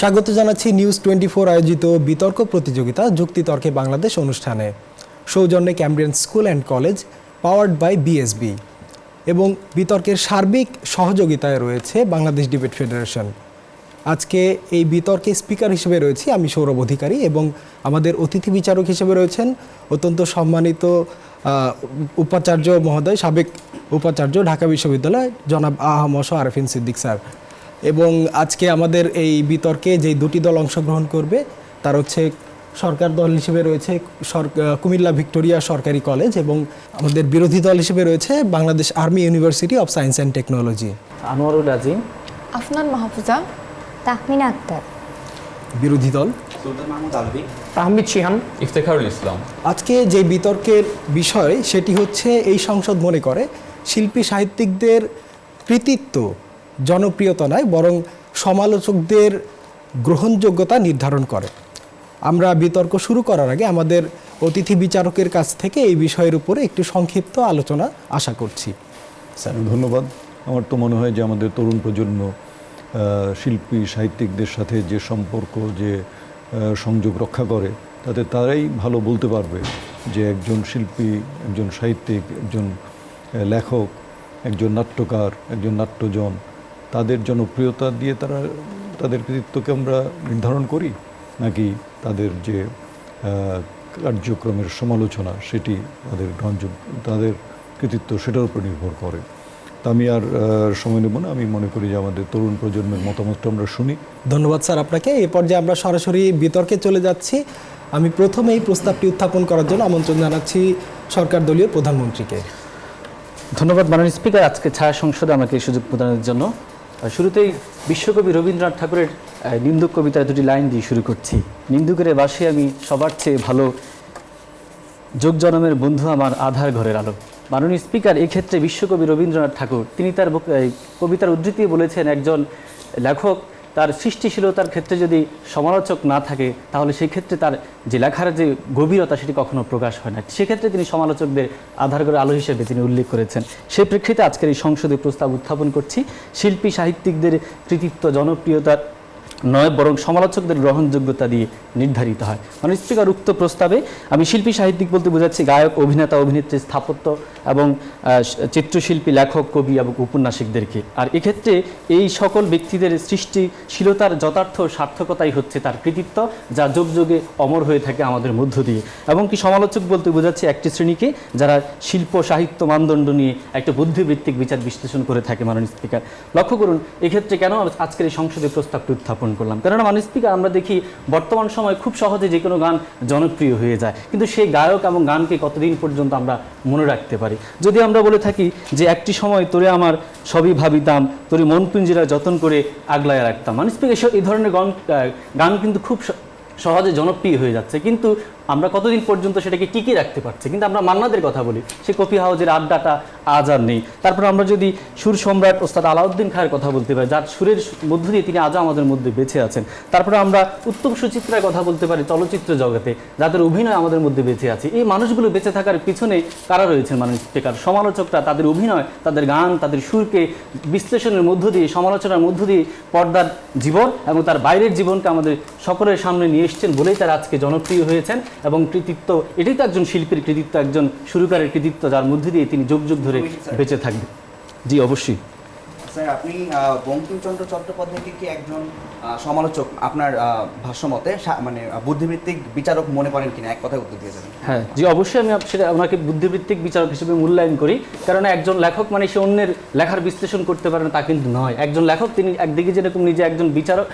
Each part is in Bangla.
স্বাগত জানাচ্ছি নিউজ টোয়েন্টি ফোর আয়োজিত বিতর্ক প্রতিযোগিতা যুক্তিতর্কে বাংলাদেশ অনুষ্ঠানে। সৌজন্যে Cambrian school and college powered by BSB এবং বিতর্কের সার্বিক সহযোগিতায় রয়েছে বাংলাদেশ ডিবেট ফেডারেশন আজকে এই বিতর্কে স্পিকার হিসেবে রয়েছি আমি সৌরভ অধিকারী এবং আমাদের অতিথি বিচারক হিসেবে রয়েছেন অত্যন্ত সম্মানিত উপাচার্য মহোদয় সাবেক উপাচার্য ঢাকা বিশ্ববিদ্যালয় জনাব আহমস আরফিন সিদ্দিক স্যার। এবং আজকে আমাদের এই বিতর্কে যে দুটি দল অংশগ্রহণ করবে তার হচ্ছে সরকার দল হিসেবে রয়েছে কুমিল্লা ভিক্টোরিয়া সরকারি কলেজ এবং আমাদের বিরোধী দল হিসেবে রয়েছে Bangladesh army university of science and technology. Anwarul Azim. Afnan Mahfuza. Tahmina Akter. বিরোধী দল? আহমিদ শিহান। ইফতেখারুল ইসলাম। আজকে যে বিতর্কের বিষয় সেটি হচ্ছে এই সংসদ মনে করে শিল্পী সাহিত্যিকদের কৃতিত্ব জনপ্রিয়তা নয় বরং সমালোচকদের গ্রহণযোগ্যতা নির্ধারণ করে। আমরা বিতর্ক শুরু করার আগে আমাদের অতিথি বিচারকের কাছ থেকে এই বিষয়ের উপরে একটু সংক্ষিপ্ত আলোচনা আশা করছি। স্যার ধন্যবাদ। আমার তো মনে হয় যে আমাদের তরুণ প্রজন্ম শিল্পী, সাহিত্যিকদের সাথে যে সম্পর্ক, যে সংযোগ রক্ষা করে, তাতে তারাই ভালো বলতে পারবে যে একজন শিল্পী, একজন সাহিত্যিক, একজন লেখক, একজন নাট্যকার, একজন নাট্যজন, তাদের জনপ্রিয়তা দিয়ে তারা, তাদের কৃতিত্বকে আমরা নির্ধারণ করি? নাকি তাদের যে কার্যক্রমের সমালোচনা, সেটি তাদের গ্রহণযোগ্য, তাদের কৃতিত্ব সেটার উপর নির্ভর করে? তা আমি আর সময় নেব না। আমি মনে করি যে আমাদের তরুণ প্রজন্মের মতামতটা আমরা শুনি। ধন্যবাদ স্যার আপনাকে। এ পর্যায়ে আমরা সরাসরি বিতর্কে চলে যাচ্ছি। আমি প্রথমে এই প্রস্তাবটি উত্থাপন করার জন্য আমন্ত্রণ জানাচ্ছি সরকার দলীয় প্রধানমন্ত্রীকে। ধন্যবাদ মাননীয় স্পিকার। আজকে ছায়া সংসদে আমাকে এই সুযোগ প্রদানের জন্য। শুরুতেই বিশ্বকবি রবীন্দ্রনাথ ঠাকুরের নিন্দুক কবিতার দুটি লাইন দিয়ে শুরু করছি। নিন্দুকের বাসে আমি সবার চেয়ে ভালো। যোগ জনমের বন্ধু আমার আধার ঘরের আলো। মাননীয় স্পিকার এই ক্ষেত্রে বিশ্বকবি রবীন্দ্রনাথ ঠাকুর, তিনি তার কবিতার উদ্ধৃতি বলেছেন, একজন লেখক তার সৃষ্টিশীলতার ক্ষেত্রে যদি সমালোচক না থাকে, তাহলে সেই ক্ষেত্রে তার যে লেখার যে গভীরতা সেটি কখনো প্রকাশ হয় না। সেক্ষেত্রে তিনি সমালোচকদের আধার করে আলো হিসেবে তিনি উল্লেখ করেছেন। সেই প্রেক্ষিতে আজকের এই সংসদে প্রস্তাব উত্থাপন করছি। শিল্পী, সাহিত্যিকদের কৃতিত্ব, জনপ্রিয়তার নয়, বরং সমালোচকদের গ্রহণযোগ্যতা দিয়ে নির্ধারিত হয়। মানে স্পিকার উক্ত প্রস্তাবে আমি শিল্পী সাহিত্যিক বলতে বোঝাচ্ছি গায়ক, অভিনেতা, অভিনেত্রী, স্থাপত্য এবং চিত্রশিল্পী, লেখক, কবি এবং উপন্যাসিকদেরকে। আর এক্ষেত্রে এই সকল ব্যক্তিদের সৃষ্টিশীলতার যথার্থ সার্থকতাই হচ্ছে তার কৃতিত্ব, যা যুগ যুগে অমর হয়ে থাকে আমাদের মধ্য দিয়ে। এবং কি সমালোচক বলতে বোঝাচ্ছে একটি শ্রেণীকে, যারা শিল্প, সাহিত্য মানদণ্ড নিয়ে একটা বুদ্ধিবৃত্তিক বিচার বিশ্লেষণ করে থাকে মাননীয় স্পিকার। লক্ষ্য করুন, এক্ষেত্রে কেন আজকের এই সংসদে প্রস্তাবটি উত্থাপন করলাম। কেননা মানুষ স্পিকার আমরা দেখি বর্তমান সময় খুব সহজে যে কোনো গান জনপ্রিয় হয়ে যায়। কিন্তু সেই গায়ক এবং গানকে কতদিন পর্যন্ত আমরা মনে রাখতে পারি? যদি আমরা বলে থাকি যে একটি সময় তোরে আমার সবই ভাবিতাম, তোরে মন পিঞ্জিরা যতন করে আগলায় রাখতাম। মানুষ স্পিকার এই ধরনের গান গান কিন্তু খুব সহজে জনপ্রিয় হয়ে যাচ্ছে। কিন্তু আমরা কতদিন পর্যন্ত সেটাকে টিকিয়ে রাখতে পারছি? কিন্তু আমরা মান্নাদের কথা বলি, সে কফি হাউজের আড্ডাটা আজ আর নেই। তারপর আমরা যদি সুর সম্রাট ওস্তাদ আলাউদ্দিন খায়ের কথা বলতে পারি, যার সুরের মধ্য দিয়ে তিনি আজও আমাদের মধ্যে বেঁচে আছেন। তারপরে আমরা উত্তম সুচিত্রার কথা বলতে পারি, চলচ্চিত্র জগতে, যাদের অভিনয় আমাদের মধ্যে বেঁচে আছে। এই মানুষগুলো বেঁচে থাকার পিছনে কারা রয়েছেন মানুষ স্পিকার সমালোচকরা তাদের অভিনয়, তাদের গান, তাদের সুরকে বিশ্লেষণের মধ্য দিয়ে, সমালোচনার মধ্য দিয়ে পর্দার জীবন এবং তার বাইরের জীবনকে আমাদের সকলের সামনে নিয়ে এসছেন বলেই তারা আজকে জনপ্রিয় হয়েছেন এবং কৃতিত্ব এটাই তো একজন শিল্পীর কৃতিত্ব একজন সুরকারের কৃতিত্ব যার মধ্যে দিয়ে তিনি যুগ যুগ ধরে বেঁচে থাকবেন। জি অবশ্যই। স্যার আপনি বঙ্কিমচন্দ্র চট্টোপাধ্যায়কে কি একজন সমালোচক আপনার ভাষ্যমতে মানে আহ, বুদ্ধিবৃত্তিক বিচারক মনে করেন কিনা? এক কথায় উত্তর দিয়ে যাবেন। হ্যাঁ জি অবশ্যই আমি সেটা ওনাকে বুদ্ধিবৃত্তিক বিচারক হিসেবে মূল্যায়ন করি। কারণ একজন লেখক মানে সে অন্যের লেখার বিশ্লেষণ করতে পারে না তা কিন্তু নয়। একজন লেখক তিনি একদিকে যেরকম নিজে একজন বিচারক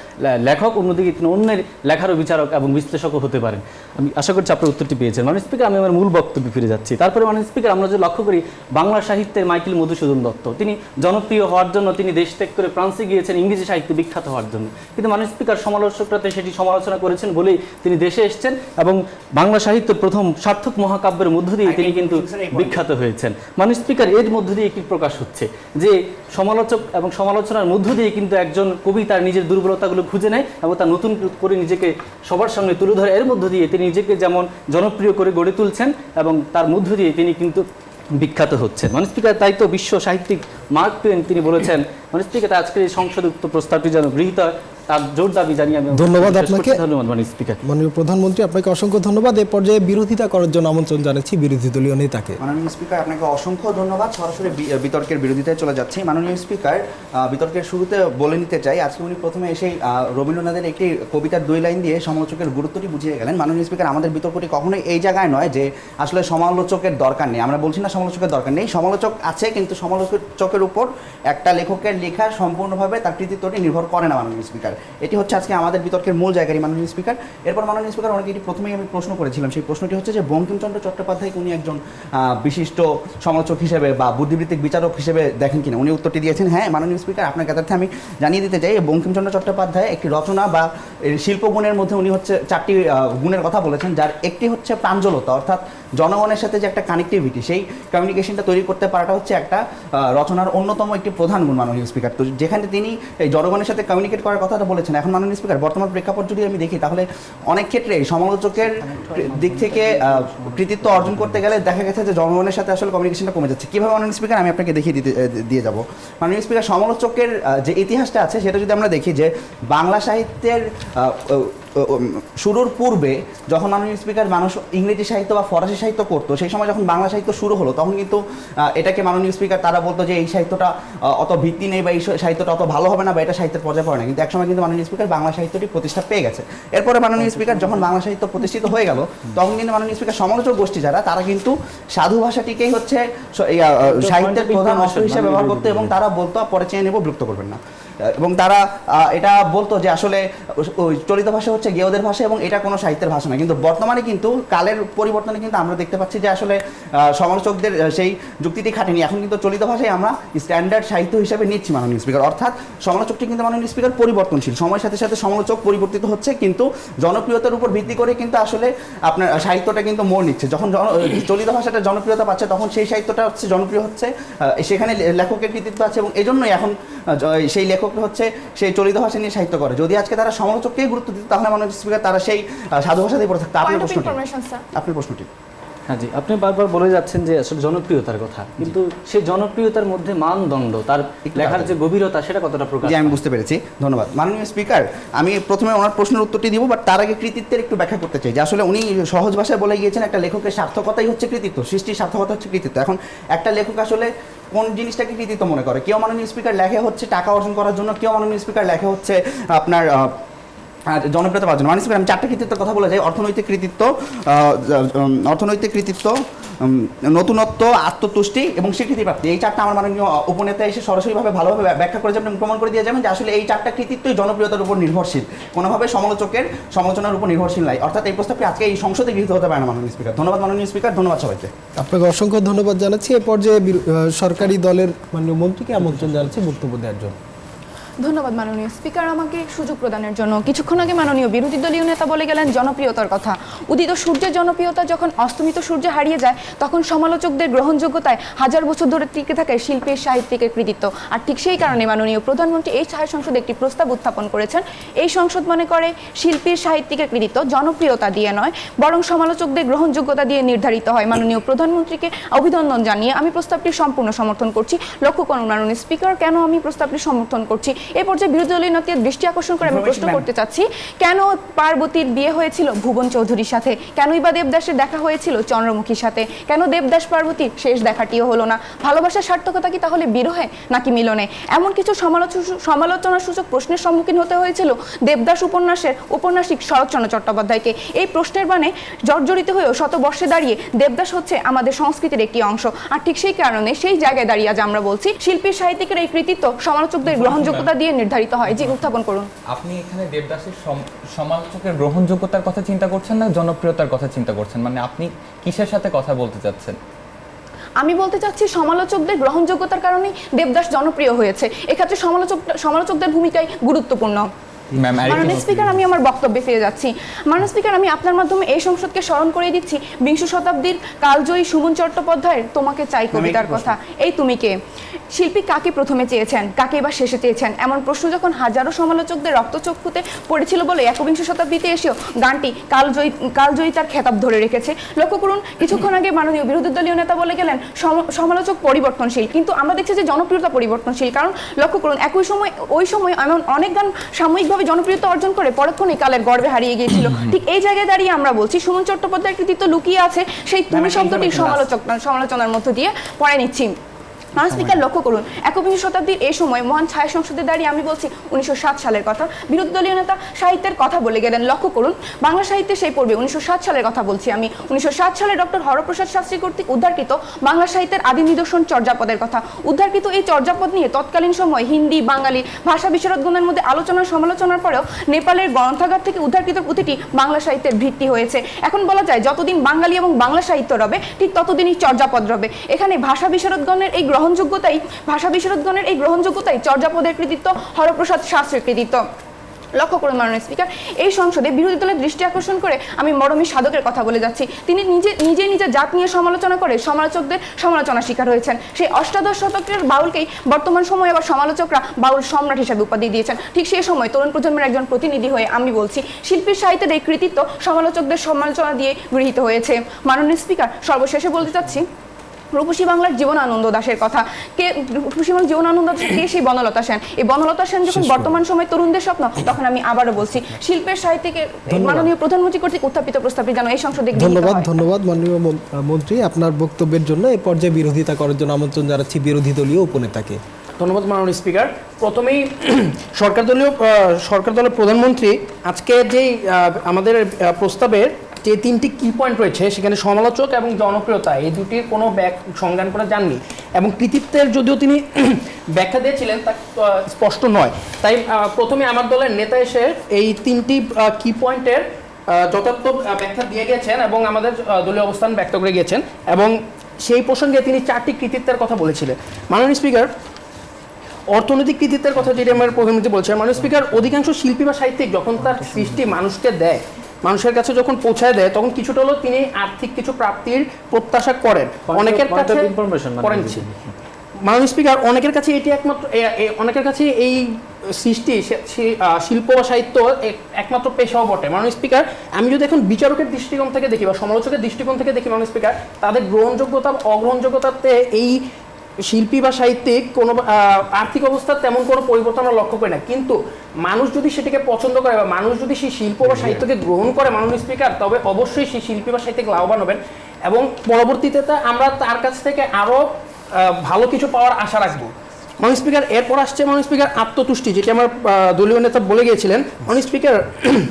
লেখক অন্যদিকে তিনি অন্যের লেখারও বিচারক এবং বিশ্লেষকও হতে পারেন। আমি আশা করছি আপনার উত্তরটি পেয়েছেন। মানে স্পিকার আমি আমার মূল বক্তব্যে ফিরে যাচ্ছি। তারপরে মানে স্পিকার আমরা যে লক্ষ্য করি বাংলা সাহিত্যের মাইকেল মধুসূদন দত্ত তিনি জনপ্রিয় হওয়ার জন্য জন্য তিনি দেশ ত্যাগ করে ফ্রান্সে গিয়েছেন ইংরেজি সাহিত্য বিখ্যাত হওয়ার জন্য। কিন্তু মাননীয় স্পিকার, সমালোচকরা সেটি সমালোচনা করেছেন বলেই তিনি দেশে এসেছেন এবং বাংলা সাহিত্যের প্রথম সার্থক মহাকাব্যের মধ্য দিয়ে তিনি কিন্তু বিখ্যাত হয়েছেন। মাননীয় স্পিকার, এর মধ্য দিয়ে একটি প্রকাশ হচ্ছে? যে সমালোচক এবং সমালোচনার মধ্য দিয়ে কিন্তু একজন কবি তার নিজের দুর্বলতাগুলো খুঁজে নেয় এবং তার নতুন করে নিজেকে সবার সামনে তুলে ধরে। এর মধ্য দিয়ে তিনি নিজেকে যেমন জনপ্রিয় করে গড়ে তুলছেন এবং তার মধ্য দিয়ে তিনি কিন্তু বিখ্যাত হচ্ছেন। মানে স্পিকার তাই তো বিশ্ব সাহিত্যিক মার্ক টুয়েন, তিনি বলেছেন মানে স্পিকার আজকের এই সংসদ উক্ত প্রস্তাবটি যেন গৃহীত হয়। তার জোর দাবি জানিয়ে আমি ধন্যবাদ আপনাকে। ধন্যবাদ মানে স্পিকার মাননীয় প্রধানমন্ত্রী আপনাকে অসংখ্য ধন্যবাদ। এ পর্যায়ে বিরোধিতা করার জন্য আমন্ত্রণ জানাচ্ছি বিরোধী দলীয় নেতাকে। মাননীয় স্পিকার আপনাকে অসংখ্য ধন্যবাদ। সরাসরি বিতর্কের বিরোধিতায় চলে যাচ্ছি। মাননীয় স্পিকার বিতর্কের শুরুতে বলে নিতে চাই আজকে উনি প্রথমে এসেই রবীন্দ্রনাথের একটি কবিতার দুই লাইন দিয়ে সমালোচকের গুরুত্বটি বুঝিয়ে গেলেন। মাননীয় স্পিকার আমাদের বিতর্কটি কখনোই এই জায়গায় নয় যে আসলে সমালোচকের দরকার নেই। আমরা বলছি না সমালোচকের দরকার নেই। সমালোচক আছে কিন্তু সমালোচকের উপর একটা লেখকের লেখা সম্পূর্ণভাবে তার কৃতিত্বটি নির্ভর করে না মাননীয় স্পিকার এটি হচ্ছে আজকে আমাদের বিতর্কের মূল জায়গায় মাননীয় স্পিকার। এরপর মাননীয় স্পিকার, অনেক এটি প্রথমেই আমি প্রশ্ন করেছিলাম। সেই প্রশ্নটি হচ্ছে যে, বঙ্কিমচন্দ্র চট্টোপাধ্যায়কে উনি একজন বিশিষ্ট সমালোচক হিসেবে বা বুদ্ধিবৃত্তিক বিচারক হিসেবে দেখেন কিনা? উনি উত্তরটি দিয়েছেন হ্যাঁ মাননীয় স্পিকার, আপনার কাছে আমি জানিয়ে দিতে চাই, বঙ্কিমচন্দ্র চট্টোপাধ্যায় একটি রচনা বা শিল্পগুণের মধ্যে উনি হচ্ছে চারটি গুণের কথা বলেছেন, যার একটি হচ্ছে প্রাঞ্জলতা, অর্থাৎ জনগণের সাথে যে একটা কানেক্টিভিটি সেই কমিউনিকেশনটা তৈরি করতে পারাটা হচ্ছে একটা রচনার অন্যতম একটি প্রধান গুণ মাননীয় স্পিকার তো যেখানে তিনি এই জনগণের সাথে কমিউনিকেট করার কথাটা বলেছেন, এখন মাননীয় স্পিকার বর্তমান প্রেক্ষাপট যদি আমি দেখি, তাহলে অনেক ক্ষেত্রে সমালোচকের দিক থেকে কৃতিত্ব অর্জন করতে গেলে দেখা গেছে যে জনগণের সাথে আসলে কমিউনিকেশনটা কমে যাচ্ছে। কীভাবে মাননীয় স্পিকার আমি আপনাকে দেখিয়ে দিতে দিয়ে যাব। মাননীয় স্পিকার সমালোচকের যে ইতিহাসটা আছে, সেটা যদি আমরা দেখি যে বাংলা সাহিত্যের শুরুর পূর্বে যখন মাননীয় স্পিকার মানুষ ইংরেজি সাহিত্য বা ফরাসি সাহিত্য করতো সেই সময় যখন বাংলা সাহিত্য শুরু হলো তখন কিন্তু এটাকে মাননীয় স্পিকার তারা বলতো যে এই সাহিত্যটা অত ভিত্তি নেই বা এই সাহিত্যটা অত ভালো হবে না বা এটা সাহিত্যের পর্যায়ে পড়ে না। কিন্তু একসময় কিন্তু মাননীয় স্পিকার বাংলা সাহিত্যটি প্রতিষ্ঠা পেয়ে গেছে। এরপরে মাননীয় স্পিকার যখন বাংলা সাহিত্য প্রতিষ্ঠিত হয়ে গেল তখন কিন্তু মাননীয় স্পিকার সমালোচক গোষ্ঠী যারা তারা কিন্তু সাধু ভাষাটিকেই হচ্ছে সাহিত্যের প্রধান অস্ত্র হিসেবে ব্যবহার করতো এবং তারা বলতো পরে চেয়ে নেব বিলুপ্ত করবেন না। এবং তারা এটা বলতো যে আসলে চলিত ভাষা হচ্ছে গেয়দের ভাষা এবং এটা কোনো সাহিত্যের ভাষা না কিন্তু বর্তমানে কিন্তু কালের পরিবর্তনে কিন্তু আমরা দেখতে পাচ্ছি যে আসলে সমালোচকদের সেই যুক্তিটি খাটেনি। এখন কিন্তু চলিত ভাষায় আমরা স্ট্যান্ডার্ড সাহিত্য হিসেবে নিচ্ছি মাননীয় স্পিকার অর্থাৎ সমালোচকটি কিন্তু মাননীয় স্পিকার পরিবর্তনশীল। সময়ের সাথে সাথে সমালোচক পরিবর্তিত হচ্ছে, কিন্তু জনপ্রিয়তার উপর ভিত্তি করে কিন্তু আসলে আপনার সাহিত্যটা কিন্তু মোড় নিচ্ছে। যখন চলিত ভাষাটা জনপ্রিয়তা পাচ্ছে, তখন সেই সাহিত্যটা হচ্ছে জনপ্রিয় হচ্ছে। সেখানে লেখকের কৃতিত্ব আছে এবং এজন্যই এখন সেই সেই লেখকরা হচ্ছে সেই চলিত ভাষা নিয়ে সাহিত্য করে। যদি আজকে তারা সমালোচককেই গুরুত্ব দিত তাহলে মাননীয় স্পিকার তারা সেই সাধু ভাষাতেই পড়ে থাকতো। আপনার প্রশ্নটি? আপনার প্রশ্নটি? হ্যাঁ জি। আপনি বারবার বলে যাচ্ছেন যে আসলে জনপ্রিয়তার কথা। কিন্তু সেই জনপ্রিয়তার মধ্যে মানদণ্ড তার লেখার যে গভীরতা সেটা কতটা প্রকাশ আমি বুঝতে পেরেছি। ধন্যবাদ। মাননীয় স্পিকার আমি প্রথমে ওনার প্রশ্নের উত্তরটি দিব বাট তার আগে কৃতিত্বের একটু ব্যাখ্যা করতে চাই। যে আসলে উনি সহজ ভাষায় বলে গিয়েছেন একটা লেখকের সার্থকতাই হচ্ছে কৃতিত্ব। সৃষ্টির সার্থকতা হচ্ছে কৃতিত্ব। এখন একটা লেখক আসলে কোন জিনিসটাকে কৃতিত্ব মনে করে? কেউ মাননীয় স্পিকার লেখে হচ্ছে টাকা অর্জন করার জন্য, কেউ মাননীয় স্পিকার লেখে হচ্ছে আপনার জনপ্রিয়তা পাওয়ার জন্য। মাননীয় স্পিকার আমি চারটা কৃতিত্বের কথা বলে যাই। অর্থনৈতিক কৃতিত্ব অর্থনৈতিক কৃতিত্ব নতুনত্ব, আত্মতুষ্টি এবং স্বীকৃতি প্রাপ্তি এই চারটা আমার মাননীয় উপনেতা এসে সরাসরিভাবে ভালোভাবে ব্যাখ্যা করে যাবেন প্রমাণ করে দিয়ে যাবেন যে আসলে এই চারটা কৃতিত্বই জনপ্রিয়তার উপর নির্ভরশীল। কোনোভাবে সমালোচকের সমালোচনার উপর নির্ভরশীল নাই। অর্থাৎ এই প্রস্তাবটি আজকে এই সংসদে গৃহীত হতে পারে না, মাননীয় স্পিকার। ধন্যবাদ, মাননীয় স্পিকার। ধন্যবাদ সবাইকে। আপনাকে অসংখ্য ধন্যবাদ জানাচ্ছি। এ পর্যায়ে সরকারি দলের মাননীয় মন্ত্রীকে আমন্ত্রণ জানাচ্ছি বক্তব্য দেওয়ার জন্য। ধন্যবাদ মাননীয় স্পিকার আমাকে সুযোগ প্রদানের জন্য। কিছুক্ষণ আগে মাননীয় বিরোধী দলীয় নেতা বলে গেলেন জনপ্রিয়তার কথা। উদিত সূর্যের জনপ্রিয়তা যখন অস্তমিত সূর্য হারিয়ে যায়, তখন সমালোচকদের গ্রহণযোগ্যতায় হাজার বছর ধরে টিকে থাকে শিল্পীর সাহিত্যিকের কৃতিত্ব। আর ঠিক সেই কারণে মাননীয় প্রধানমন্ত্রী এই ছায়া সংসদে একটি প্রস্তাব উত্থাপন করেছেন। এই সংসদ মনে করে শিল্পীর সাহিত্যিকের কৃতিত্ব জনপ্রিয়তা দিয়ে নয়, বরং সমালোচকদের গ্রহণযোগ্যতা দিয়ে নির্ধারিত হয়। মাননীয় প্রধানমন্ত্রীকে অভিনন্দন জানিয়ে আমি প্রস্তাবটি সম্পূর্ণ সমর্থন করছি। লক্ষ্য করুন মাননীয় স্পিকার, কেন আমি প্রস্তাবটি সমর্থন করছি? এ পর্যায়ে বিরোধী দলীয় নেতার দৃষ্টি আকর্ষণ করে আমি প্রশ্ন করতে চাচ্ছি কেন পার্বতীর বিয়ে হয়েছিল ভুবন চৌধুরীর সাথে? কেনই বা দেবদাসের দেখা হয়েছিল চন্দ্রমুখীর সাথে? কেন দেবদাস পার্বতীর শেষ দেখাটিও হলো না? ভালোবাসার সার্থকতা কি তাহলে বিরহে নাকি মিলনে? এমন কিছু সমালোচনা সমালোচনা সূচক প্রশ্নের সম্মুখীন হতে হয়েছিল দেবদাস উপন্যাসের উপন্যাসিক শরৎচন্দ্র চট্টোপাধ্যায়কে। এই প্রশ্নের বানে জর্জরিত হয়েও শত বর্ষে দাঁড়িয়ে দেবদাস হচ্ছে আমাদের সংস্কৃতির একটি অংশ। আর ঠিক সেই কারণে সেই জায়গায় দাঁড়িয়ে আজ আমরা বলছি শিল্পীর সাহিত্যিকের এই কৃতিত্ব সমালোচকদের গ্রহণযোগ্যতা দিয়ে নির্ধারিত হয়। জি উত্থাপন করুন। আপনি এখানে দেবদাসের সমালোচকের গ্রহণযোগ্যতার কথা চিন্তা করছেন না জনপ্রিয়তার কথা চিন্তা করছেন? মানে আপনি কিসের সাথে কথা বলতে চাচ্ছেন? আমি বলতে চাচ্ছি সমালোচকদের গ্রহণযোগ্যতার কারণে দেবদাস জনপ্রিয় হয়েছে। এক্ষেত্রে সমালোচক সমালোচকদের ভূমিকায় গুরুত্বপূর্ণ। মাননীয় স্পিকার আমি আমার বক্তব্যে ফিরে যাচ্ছি। মাননীয় স্পিকার আমি আপনার মাধ্যমে এই সংসদকে স্মরণ করে দিচ্ছি। বিংশ শতাব্দীর কালজয়ী সুমন চট্টোপাধ্যায়ের তোমাকে চাই কবিতার কথা। এই তুমি কে? শিল্পী কাকে প্রথমে চেয়েছেন? কাকে এবার শেষে চেয়েছেন? এমন প্রশ্ন যখন হাজারো সমালোচকদের রক্তচক্ষুতে পড়েছিল বলে একবিংশ শতাব্দীতে এসেও গানটি কালজয়ী কালজয়ী তার খেতাব ধরে রেখেছে। লক্ষ্য করুন কিছুক্ষণ আগে মাননীয় বিরোধী দলীয় নেতা বলে গেলেন সম- সমালোচক পরিবর্তনশীল। কিন্তু আমরা দেখছি যে জনপ্রিয়তা পরিবর্তনশীল কারণ লক্ষ্য করুন একই সময় ওই সময় এমন অনেক গান সাময়িকভাবে জনপ্রিয়তা অর্জন করে পরক্ষণে কালের গর্বে হারিয়ে গিয়েছিল। ঠিক এই জায়গায় দাঁড়িয়ে আমরা বলছি সুমন চট্টোপাধ্যায়ের কৃতিত্ব লুকিয়ে আছে সেই তুমি শব্দটি সমালোচক সমালোচনার মধ্য দিয়ে পড়ে নিচ্ছি। মাননীয় স্পিকার লক্ষ্য করুন। একবিংশ শতাব্দীর এই সময় মহান ছায়া সংসদে দাঁড়িয়ে আমি বলছি উনিশশো সাত সালের কথা। বিরোধী দলীয় নেতা সাহিত্যের কথা বলে গেলেন। লক্ষ্য করুন, বাংলা সাহিত্যে সেই পূর্বে উনিশশো সালের কথা বলছি আমি। উনিশশো সালে ডক্টর হরপ্রসাদ শাস্ত্রী কর্তৃক উদ্ধারকৃত বাংলা সাহিত্যের আদি নিদর্শন চর্যাপদের কথা। উদ্ধারকৃত এই চর্যাপদ নিয়ে তৎকালীন সময় হিন্দি, বাঙালি, ভাষা বিশারদগণের মধ্যে আলোচনা সমালোচনার পরেও নেপালের গ্রন্থাগার থেকে উদ্ধারকৃত পুঁথিটি বাংলা সাহিত্যের ভিত্তি হয়েছে। এখন বলা যায়, যতদিন বাঙালি এবং বাংলা সাহিত্য রবে, ঠিক ততদিনই চর্যাপদ রবে। এখানে ভাষা বিশারদগণের এই গ্রহণযোগ্যতাই, ভাষা বিশারদগণের এই গ্রহণযোগ্যতাই চর্যাপদের কৃতিত্ব, হরপ্রসাদ শাস্ত্রীর কৃতিত্ব। লক্ষ্য করুন মাননীয় স্পিকার এই সংসদে বিরোধী দলের দৃষ্টি আকর্ষণ করে আমি মরমী সাধকের কথা বলে যাচ্ছি। তিনি নিজে নিজে নিজের জাত নিয়ে সমালোচনা করে সমালোচকদের সমালোচনা শিকার হয়েছেন। সেই অষ্টাদশ শতকের বাউলকেই বর্তমান সময়ে আবার সমালোচকরা বাউল সম্রাট হিসেবে উপাধি দিয়েছেন। ঠিক সেই সময় তরুণ প্রজন্মের একজন প্রতিনিধি হয়ে আমি বলছি শিল্পীর সাহিত্যের এই কৃতিত্ব সমালোচকদের সমালোচনা দিয়ে গৃহীত হয়েছে। মাননীয় স্পিকার সর্বশেষে বলতে চাচ্ছি রূপসী বাংলার জীবন আনন্দ দাসের কথা। কে রূপসী বাংলার জীবনানন্দ দাস কে সেই বনলতা সেন? এই বনলতা সেন যখন বর্তমান সময় তরুণদের স্বপ্ন তখন আমি আবারও বলছি শিল্পের সাহিত্যিকের মাননীয় প্রধানমন্ত্রী কর্তৃক উত্থাপিত প্রস্তাবটি যেন এই সংসদে ধন্যবাদ ধন্যবাদ মাননীয় মন্ত্রী আপনার বক্তব্যের জন্য এই পর্যায়ে বিরোধিতা করার জন্য আমন্ত্রণ জানাচ্ছি বিরোধী দলীয় উপনেতাকে। ধন্যবাদ মাননীয় স্পিকার। প্রথমেই সরকার দলীয় আহ, সরকার দলের প্রধানমন্ত্রী আজকে যেই আহ, আমাদের প্রস্তাবের যে তিনটি কি পয়েন্ট রয়েছে, সেখানে সমালোচক এবং জনপ্রিয়তা, এই দুটির কোনো ব্যাক সংজ্ঞান করা যাননি। এবং কৃতিত্বের যদিও তিনি ব্যাখ্যা দিয়েছিলেন, তা স্পষ্ট নয়। তাই প্রথমে আমার দলের নেতা এসে এই তিনটি কি পয়েন্টের যথার্থ ব্যাখ্যা দিয়ে গেছেন এবং আমাদের দলীয় অবস্থান ব্যক্ত করে গিয়েছেন। এবং সেই প্রসঙ্গে তিনি চারটি কৃতিত্বের কথা বলেছিলেন। মাননীয় স্পিকার অর্থনৈতিক কৃতিত্বের কথা যেটি আমার প্রধানমন্ত্রী বলছেন মানুষ স্পিকার অধিকাংশ শিল্পী বা সাহিত্যিক যখন তার সৃষ্টি মানুষকে দেয় মানুষের কাছে যখন পৌঁছায় দেয় তখন কিছুটা হলেও তিনি আর্থিক কিছু প্রাপ্তির প্রত্যাশা করেন। অনেকের কাছে মানে করেন। মাননীয় স্পিকার অনেকের কাছে এটি একমাত্র অনেকের কাছে এই সৃষ্টি শিল্প বা সাহিত্য এক- একমাত্র পেশাও বটে। মাননীয় স্পিকার আমি যদি এখন বিচারকের দৃষ্টিকোণ থেকে দেখি বা সমালোচকের দৃষ্টিকোণ থেকে দেখি মাননীয় স্পিকার তাদের গ্রহণযোগ্যতা অগ্রহণযোগ্যতাতে এই শিল্পী বা সাহিত্যিক কোনো আর্থিক অবস্থার তেমন কোনো পরিবর্তন আমরা লক্ষ্য করি না। কিন্তু মানুষ যদি সেটাকে পছন্দ করে বা মানুষ যদি সেই শিল্প বা সাহিত্যকে গ্রহণ করে মাননীয় স্পিকার, তবে অবশ্যই সেই শিল্পী বা সাহিত্যিক লাভবান হবেন এবং পরবর্তীতে আমরা তার কাছ থেকে আরও ভালো কিছু পাওয়ার আশা রাখব। মাননীয় স্পিকার, এরপর আসছে মাননীয় স্পিকার আত্মতুষ্টি, যেটি আমার দলীয় নেতা বলে গিয়েছিলেন। মাননীয় স্পিকার,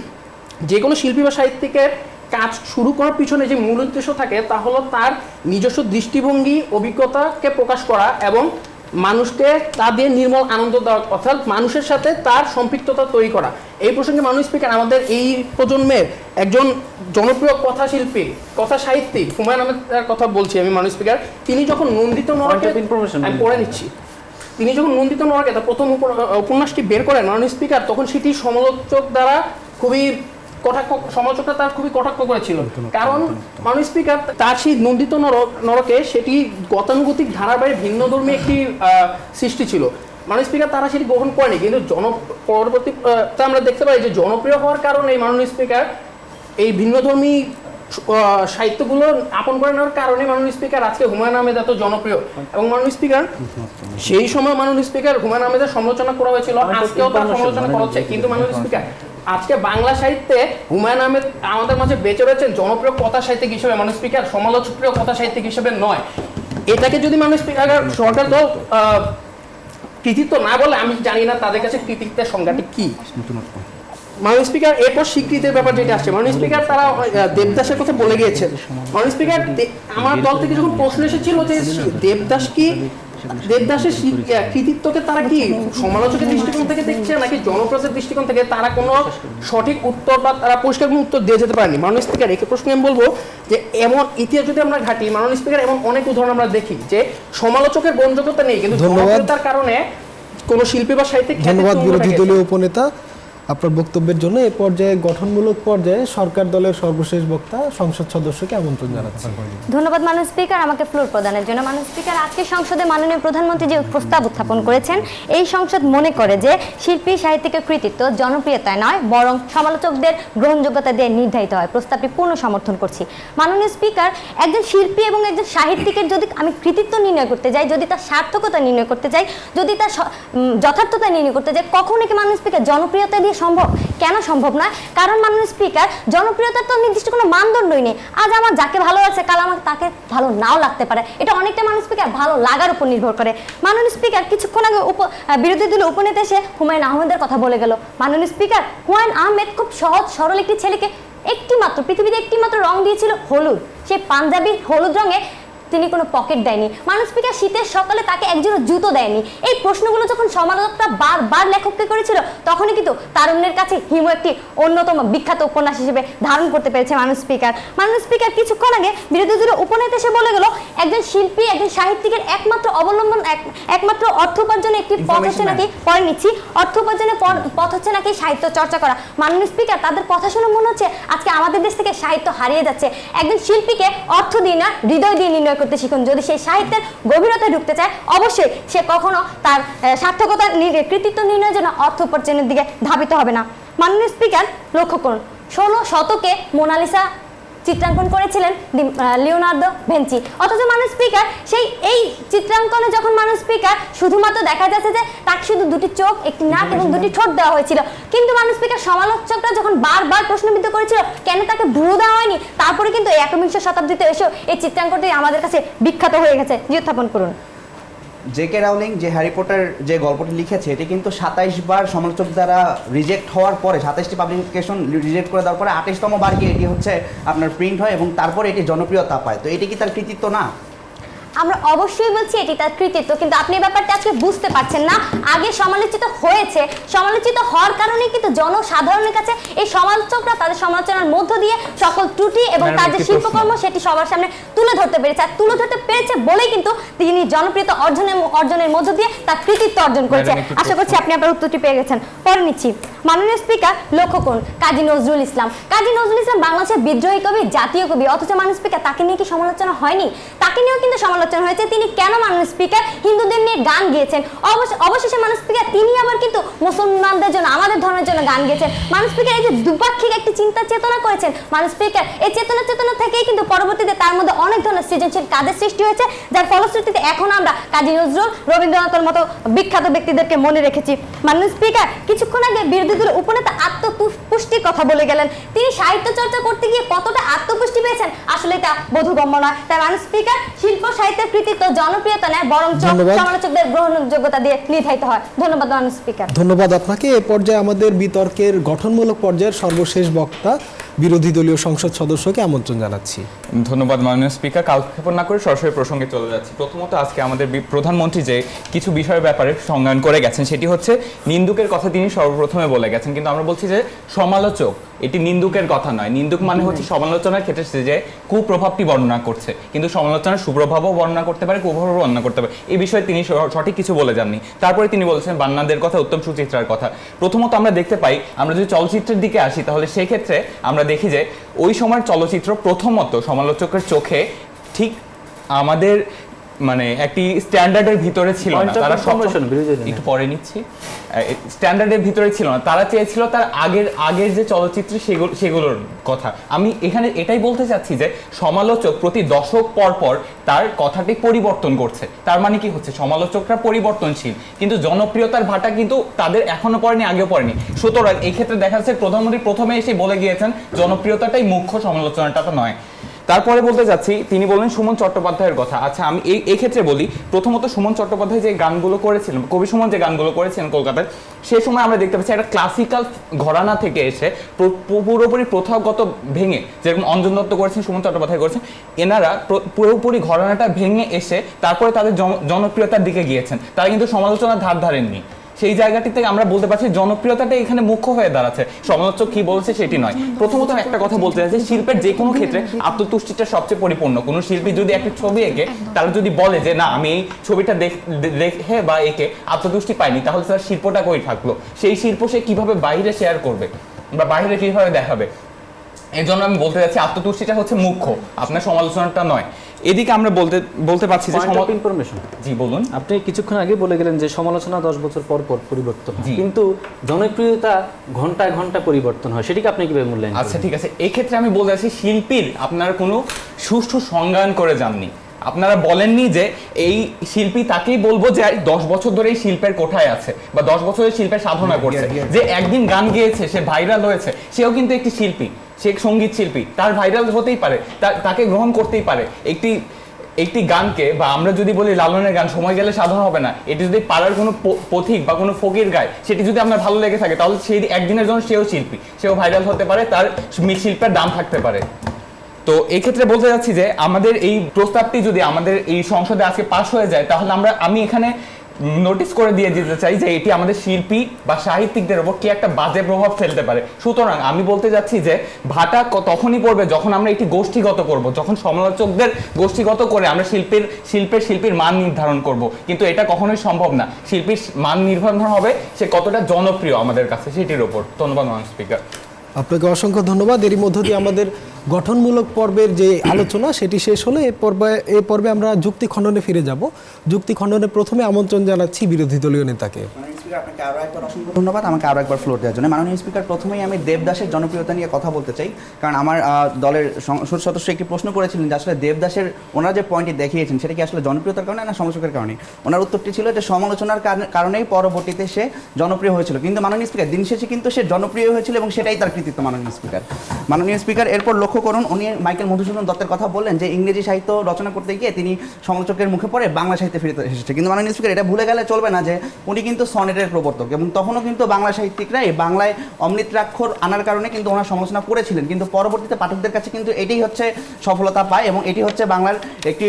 যে কোনো শিল্পী বা সাহিত্যিকের কাজ শুরু করার পিছনে যে মূল উদ্দেশ্য থাকে তা হলো তার নিজস্ব দৃষ্টিভঙ্গি অভিজ্ঞতাকে প্রকাশ করা এবং মানুষকে তা দিয়ে নির্মল আনন্দ দেওয়া অর্থাৎ মানুষের সাথে তার সম্পৃক্ততা তৈরি করা। এই প্রসঙ্গে মানুষ স্পিকার আমাদের এই প্রজন্মের একজন জনপ্রিয় কথা শিল্পী কথা সাহিত্যিক হুমায়ুন আহমেদের কথা বলছি আমি মানুষ স্পিকার তিনি যখন নন্দিত নরকে আমি পড়ে নিচ্ছি। তিনি যখন নন্দিত নরকে তার প্রথম উপ- উপন্যাসটি বের করেন মানুষ স্পিকার তখন সেটি সমালোচক দ্বারা খুবই কটাক্ষ সমালোচকরা তার খুবই কটাক্ষ করেছিল। কারণ মাননীয় স্পিকার তার সেই নন্দিত নরক নরকে সেটি গতানুগতিক ধর্মী একটি আহ, সৃষ্টি ছিল। মাননীয় স্পিকার তারা সেটি গ্রহণ করেনি কিন্তু জন পরবর্তী আমরা দেখতে পাই যে জনপ্রিয় হওয়ার কারণে মাননীয় স্পিকার এই ভিন্নধর্মী সাহিত্যগুলো আপন করে নেওয়ার কারণে মাননীয় স্পিকার আজকে হুমায়ুন আহমেদ এত জনপ্রিয়। এবং মাননীয় স্পিকার সেই সময় মাননীয় স্পিকার হুমায়ুন আহমেদের সমালোচনা করা হয়েছিল আজকেও তার সমালোচনা মানে করা হচ্ছে কিন্তু মাননীয় স্পিকার আজকে বাংলা সাহিত্যে হুমায়ুন আহমেদ আমাদের মাঝে বেঁচে রয়েছেন জনপ্রিয় কথা সাহিত্যিক হিসেবে মাননীয় স্পিকার সমালোচকপ্রিয় কথা সাহিত্যিক হিসেবে নয়। এটাকে যদি স্পিকার সরকার আহ, কৃতিত্ব না বলে আমি জানি না তাদের কাছে কৃতিত্বের সংজ্ঞাটি কি। মাননীয় স্পিকার এরপর স্বীকৃতির ব্যাপার যেটা আসছে। মাননীয় স্পিকার তারা দেবদাসের কথা বলে গিয়েছেন মাননীয় স্পিকার আমার দল থেকে যখন প্রশ্ন এসেছিল যে দেবদাস কি দেবদাসের কৃতিত্বকে তারা কি সমালোচকের দৃষ্টিকোণ থেকে দেখছে নাকি জনপ্রচার দৃষ্টিকোণ থেকে তারা কোনো সঠিক উত্তর বা তারা পরিষ্কার কোনো উত্তর দিয়ে যেতে পারেনি? মাননীয় স্পিকার একে প্রশ্নে আমি বলব যে এমন ইতিহাস যদি আমরা ঘাটি মাননীয় স্পিকার এমন অনেক উদাহরণ আমরা দেখি যে সমালোচকের গ্রহণযোগ্যতা নেই কিন্তু। জনপ্রিয়তার কারণে কোনো শিল্পী বা সাহিত্যিক ধন্যবাদ বিরোধী দলীয় উপনেতা। আপনার বক্তব্যের জন্য এ পর্যায়ে, গঠনমূলক পর্যায়ে সরকার দলের সর্বশেষ বক্তা, সংসদ সদস্যকে আমন্ত্রণ জানাচ্ছি। ধন্যবাদ, মাননীয় স্পিকার, আমাকে ফ্লোর প্রদানের জন্য। মাননীয় স্পিকার, আজকে সংসদে মাননীয় প্রধানমন্ত্রী যে প্রস্তাব উত্থাপন করেছেন, এই সংসদ মনে করে যে শিল্পী সাহিত্যিকের কৃতিত্ব জনপ্রিয়তায় নয়, বরং সমালোচকদের গ্রহণযোগ্যতা দিয়ে নির্ধারিত হয়। প্রস্তাবটি পূর্ণ সমর্থন করছি। মাননীয় স্পিকার, একজন শিল্পী এবং একজন সাহিত্যিকের যদি আমি কৃতিত্ব নির্ণয় করতে যাই, যদি তার সার্থকতা নির্ণয় করতে যাই, যদি তার যথার্থতা নির্ণয় করতে যাই, কখনো কি মাননীয় স্পিকার জনপ্রিয়তা দিয়ে সম্ভব? কেন সম্ভব নয়? কারণ, মাননীয় স্পিকার, জনপ্রিয়তার তো নির্দিষ্ট কোনো মানদণ্ডই নেই। আজ আমার যাকে ভালো আছে কাল আমার তাকে ভালো নাও লাগতে পারে। এটা অনেকটা, মাননীয় স্পিকার, ভালো লাগার উপর নির্ভর করে। মাননীয় স্পিকার, কিছুক্ষণ আগে উপ বিরোধী দলের উপনেতা এসে হুমায়ুন আহমেদের কথা বলে গেল। মাননীয় স্পিকার, হুমায়ুন আহমেদ খুব সহজ, সরল একটি ছেলেকে একটি মাত্র পৃথিবীতে একটি মাত্র রং দিয়েছিল হলুদ। সে পাঞ্জাবি হলুদ রঙে তিনি কোনো পকেট দেয়নি। মানুষ স্পিকার শীতের সকালে তাকে একজোড়া জুতো দেয়নি। এই প্রশ্নগুলো যখন সমালোচকরা বারবার লেখককে করেছিল তখনই কিন্তু তারুণ্যের কাছে হিমু একটি অন্যতম বিখ্যাত উপন্যাস হিসেবে ধারণ করতে পেরেছে মানুষ স্পিকার। মানুষ স্পিকার কিছুক্ষণ আগে বিরোধী দলের উপনেতা এসে বলে গেল একজন শিল্পী একজন সাহিত্যিকের একমাত্র অবলম্বন একমাত্র অর্থ উপার্জনের একটি পথ হচ্ছে নাকি পরে নিচ্ছি। অর্থ উপার্জনের পথ হচ্ছে নাকি সাহিত্য চর্চা করা। মাননীয় স্পিকার তাদের কথা শুনে মনে হচ্ছে আজকে আমাদের দেশ থেকে সাহিত্য হারিয়ে যাচ্ছে। একজন শিল্পীকে অর্থ দিয়ে না হৃদয় দিয়ে নির্ণয় করতে শিখুন। যদি সেই সাহিত্যের গভীরতায় ঢুকতে চায়, অবশ্যই সে কখনো তার সার্থকতা কৃতিত্ব নির্ণয়ের জন্য অর্থ উপার্জনের দিকে ধাবিত হবে না। মাননীয় স্পিকার লক্ষ্য করুন, ষোলো শতকে মোনালিসা চিত্রাঙ্কন করেছিলেন লিওনার্দো ভেঞ্চি। অথচ মানুষ স্পিকার সেই এই চিত্রাঙ্কনে যখন মানুষ স্পিকার শুধুমাত্র দেখা যাচ্ছে যে তাকে শুধু দুটি চোখ একটি নাক এবং দুটি ঠোঁট দেওয়া হয়েছিল। কিন্তু মানুষ স্পিকার সমালোচকরা যখন বারবার প্রশ্নবিদ্ধ করেছিল কেন তাকে ভ্রু দেওয়া হয়নি? তারপরে কিন্তু একবিংশ শতাব্দীতে এসেও এই চিত্রাঙ্কনটি আমাদের কাছে বিখ্যাত হয়ে গেছে। জি উত্থাপন করুন। জে কে রাউলিং যে হ্যারি পটার যে গল্পটি লিখেছে, এটি কিন্তু সাতাইশ বার সমালোচক দ্বারা রিজেক্ট হওয়ার পরে, সাতাইশটি পাবলিকেশন রিজেক্ট করে দেওয়ার পরে আঠাইশতম বার গিয়ে এটি হচ্ছে আপনার প্রিন্ট হয় এবং তারপরে এটি জনপ্রিয়তা পায়। তো এটি কি তার কৃতিত্ব না? আমরা অবশ্যই বলছি এটি তার কৃতিত্ব কিন্তু আপনি ব্যাপারটা আজকে বুঝতে পারছেন না। আগে সমালোচিত হয়েছে। সমালোচিত হওয়ার কারণে কিন্তু জনসাধারণের কাছে এই সমালোচকরা তাদের সমালোচনার মধ্য দিয়ে সকল ত্রুটি এবং তার যে শিল্পকর্ম সেটি সবার সামনে তুলে ধরতে পেরেছে। আর তুলে ধরতে পেরেছে বলেই কিন্তু তিনি জনপ্রিয়তা অর্জনের অর্জনের মধ্য দিয়ে তার কৃতিত্ব অর্জন করেছে। আশা করছি আপনি আপনার উত্তরটি পেয়ে গেছেন। পরে নিচ্ছি। মাননীয় স্পিকার লক্ষ্য করুন কাজী নজরুল ইসলাম। কাজী নজরুল ইসলাম বাংলাদেশের বিদ্রোহী কবি জাতীয় কবি অথচ মাননীয় স্পিকার তাকে নিয়ে কি সমালোচনা হয়নি? তাকে নিয়েও কিন্তু সমালোচনা হয়েছে, তিনি কেন মাননীয় স্পিকার হিন্দুদের নিয়ে গান গেয়েছেন? অবশেষে মাননীয় স্পিকার তিনি আবার কিন্তু মুসলমানদের জন্য, আমাদের ধর্মের জন্য গান গেয়েছেন। মাননীয় স্পিকার এই যে দ্বিপাক্ষিক একটি চিন্তা চেতনা করেছেন, মাননীয় স্পিকার এই চেতনা চেতনা থেকেই কিন্তু পরবর্তীতে তার মধ্যে অনেক ধরনের সৃজনশীল কাজের সৃষ্টি হয়েছে, যার ফলশ্রুতিতে এখন আমরা কাজী নজরুল রবীন্দ্রনাথের মতো বিখ্যাত ব্যক্তিদেরকে মনে রেখেছি। মাননীয় স্পিকার কিছুক্ষণ আগে বিরোধী দলের উপনেতা আত্মপুষ্টির কথা বলে গেলেন। তিনি সাহিত্য চর্চা করতে গিয়ে কতটা আত্মপুষ্টি বোধগম্য নয় তাই মাননীয় স্পিকার শিল্প সাহিত্যের কৃতিত্ব জনপ্রিয়তা নেয় বরং সমালোচকদের গ্রহণযোগ্যতা দিয়ে নির্ধারিত হয়। ধন্যবাদ মাননীয় স্পিকার ধন্যবাদ আপনাকে। এ পর্যায়ে আমাদের বিতর্কের গঠনমূলক পর্যায়ের সর্বশেষ বক্তা বিরোধী দলীয় সংসদ সদস্যকে আমন্ত্রণ জানাচ্ছি। ধন্যবাদ মাননীয় স্পিকার কালক্ষেপণ না করে সরাসরি প্রসঙ্গে চলে যাচ্ছি। প্রথমত আজকে আমাদের প্রধানমন্ত্রী যে কিছু বিষয়ের ব্যাপারে সংজ্ঞান করে গেছেন সেটি হচ্ছে নিন্দুকের কথা তিনি সর্বপ্রথমে বলে গেছেন। কিন্তু আমরা বলছি যে সমালোচক এটি নিন্দুকের কথা নয়। নিন্দুক মানে হচ্ছে সমালোচনার ক্ষেত্রে সে যে কুপ্রভাবটি বর্ণনা করছে। কিন্তু সমালোচনার সুপ্রভাবও বর্ণনা করতে পারে কুভাবও বর্ণনা করতে পারে। এই বিষয়ে তিনি সঠিক কিছু বলে যাননি। তারপরে তিনি বলছেন বান্নাদের কথা, উত্তম সুচিত্রার কথা। প্রথমত আমরা দেখতে পাই, আমরা যদি চলচ্চিত্রের দিকে আসি, তাহলে সেক্ষেত্রে আমরা দেখি যে, ওই সময়ের চলচ্চিত্র প্রথমত সমালোচকের চোখে ঠিক আমাদের মানে একটি স্ট্যান্ডার্ডের ভিতরে ছিল না। তারা। একটু পরে নিচ্ছি। স্ট্যান্ডার্ডের ভিতরে ছিল না। তারা চেয়েছিল তার আগের আগের যে চলচ্চিত্র সেগুলো সেগুলোর কথা। আমি এখানে এটাই বলতে চাচ্ছি যে সমালোচক প্রতি দশক পর পর তার কথাটি পরিবর্তন করছে। তার মানে কি হচ্ছে? সমালোচকরা পরিবর্তনশীল। কিন্তু জনপ্রিয়তার ভাটা কিন্তু তাদের এখনও পড়েনি আগেও পড়েনি। সুতরাং এই ক্ষেত্রে দেখা যাচ্ছে প্রধানমন্ত্রী প্রথমে এসে বলে গিয়েছেন জনপ্রিয়তাটাই মুখ্য সমালোচনাটা তো নয়। তারপরে বলতে যাচ্ছি, তিনি বললেন সুমন চট্টোপাধ্যায়ের কথা। আচ্ছা আমি এই এই ক্ষেত্রে বলি, প্রথমত সুমন চট্টোপাধ্যায় যে গানগুলো করেছিলেন, কবি সুমন যে গানগুলো করেছিলেন কলকাতায়, সে সময় আমরা দেখতে পাচ্ছি একটা ক্লাসিক্যাল ঘরানা থেকে এসে পুরোপুরি প্রথাগত ভেঙে, যেরকম অঞ্জন দত্ত করেছেন, সুমন চট্টোপাধ্যায় করেছেন, এনারা পুরোপুরি ঘরানাটা ভেঙে এসে তারপরে তাদের জন- জনপ্রিয়তার দিকে গিয়েছেন। তারা কিন্তু সমালোচনার ধার ধারেননি। সেই জায়গাটি থেকে আমরা বলতে পারছি জনপ্রিয়তাটা এখানে মুখ্য হয়ে দাঁড়াচ্ছে। সমালোচক কি বলছে সেটি নয়। প্রথমত আমি একটা কথা বলতে চাইছি শিল্পের যে কোনো ক্ষেত্রে আত্মতুষ্টিটা সবচেয়ে পরিপূর্ণ। কোনো শিল্পী যদি একটা ছবি এঁকে তারা যদি বলে যে না আমি এই ছবিটা দেখ- বা এঁকে আত্মতুষ্টি পাইনি তাহলে তার শিল্পটা কই থাকল? সেই শিল্প সে কীভাবে বাইরে শেয়ার করবে বা বাইরে কীভাবে দেখাবে? এই জন্য আমি বলতে যাচ্ছি আত্মতুষ্টিটা হচ্ছে মুখ্য। আপনার সমালোচনাটা নয়। এদিকে আমরা বলতে বলতে পারছি যে পয়েন্ট অফ সমা- ইনফরমেশন জি বলুন। আপনি কিছুক্ষণ আগে বলে গেলেন যে সমালোচনা দশ বছর পর পর পরিবর্তন হয়। কিন্তু জনপ্রিয়তা ঘন্টায় ঘণ্টা পরিবর্তন হয় সেটিকে আপনি কীভাবে মূল্যায়ন আচ্ছা ঠিক আছে। এক্ষেত্রে আমি বলতে চাচ্ছি শিল্পীর আপনার কোনো সুষ্ঠু সংজ্ঞায়ন করে যাননি। আপনারা বলেননি যে এই শিল্পী তাকেই বলব যে দশ বছর ধরে এই শিল্পের কোঠায় আছে বা দশ বছরের শিল্পের সাধনা করছে। যে একদিন গান গেয়েছে সে ভাইরাল হয়েছে সেও কিন্তু একটি শিল্পী। সে সংগীত শিল্পী, তার ভাইরাল হতেই পারে তাকে গ্রহণ করতেই পারে। একটি একটি গানকে বা আমরা যদি বলি লালনের গান, সময় গেলে সাধন হবে না। এটি যদি পাড়ার কোনো পথিক বা কোনো ফকির গায়, সেটি যদি আপনার ভালো লেগে থাকে, তাহলে সেই একদিনের জন্য সেও শিল্পী, সেও ভাইরাল হতে পারে, তার শিল্পের দাম থাকতে পারে। তো এই ক্ষেত্রে বলতে যাচ্ছি যে, আমাদের এই প্রস্তাবটি যদি আমাদের এই সংসদে আজকে পাশ হয়ে যায়, তাহলে আমরা, আমি এখানে নোটিস করে দিয়ে দিতে চাই যে এটি আমাদের শিল্পী বা সাহিত্যিকদের উপর কি একটা বাজে প্রভাব ফেলতে পারে। সুতরাং আমি বলতে যাচ্ছি যে ভাটা তখনই পড়বে যখন আমরা এটি গোষ্ঠীগত করব, যখন সমালোচকদের গোষ্ঠীগত করে আমরা শিল্পের শিল্পের শিল্পীর মান নির্ধারণ করব। কিন্তু এটা কখনোই সম্ভব না। শিল্পীর মান নির্ধারণ হবে সে কতটা জনপ্রিয় আমাদের কাছে সেটির ওপর। ধন্যবাদ স্পিকার আপনাকে অসংখ্য ধন্যবাদ। এরই মধ্য দিয়ে আমাদের গঠনমূলক পর্বের যে আলোচনা, সেটি শেষ হলে এ পর্বে এ পর্বে আমরা যুক্তি খণ্ডনে ফিরে যাব। যুক্তি খণ্ডনে প্রথমে আমন্ত্রণ জানাচ্ছি বিরোধী দলীয় নেতাকে। আরও একবার ধন্যবাদ। আমাকে আরও একবার ফ্লোর দেওয়ার জন্য। মাননীয় স্পিকার, প্রথমেই আমি দেবদাসের জনপ্রিয়তা নিয়ে কথা বলতে চাই। কারণ আমার দলের সংসদ সদস্য একটি প্রশ্ন করেছিলেন যে আসলে দেবদাসের ওনারা যে পয়েন্টটি দেখিয়েছেন, সেটা কি আসলে জনপ্রিয়তার কারণে না সমালোচকের কারণে? ওনার উত্তরটি ছিল যে সমালোচনার কারণে- কারণেই পরবর্তীতে সে জনপ্রিয় হয়েছিল। কিন্তু মাননীয় স্পিকার, দিন শেষে কিন্তু সে জনপ্রিয় হয়েছিল এবং সেটাই তার কৃতিত্ব, মাননীয় স্পিকার। মাননীয় স্পিকার, এরপর লক্ষ্য করুন, উনি মাইকেল মধুসূদন দত্তের কথা বললেন যে ইংরেজি সাহিত্য রচনা করতে গিয়ে তিনি সমালোচকের মুখে পড়ে বাংলা সাহিত্যে ফিরে এসেছে। কিন্তু মাননীয় স্পিকার, এটা ভুলে গেলে চলবে না যে উনি কিন্তু সনেটের প্রবর্তক এবং তখনও কিন্তু বাংলা সাহিত্যিকরা এই বাংলায় অমৃতাক্ষর আনার কারণে কিন্তু ওনার সমালোচনা করেছিলেন। কিন্তু পরবর্তীতে পাঠকদের কাছে কিন্তু এটাই হচ্ছে সফলতা পায় এবং এটি হচ্ছে বাংলার একটি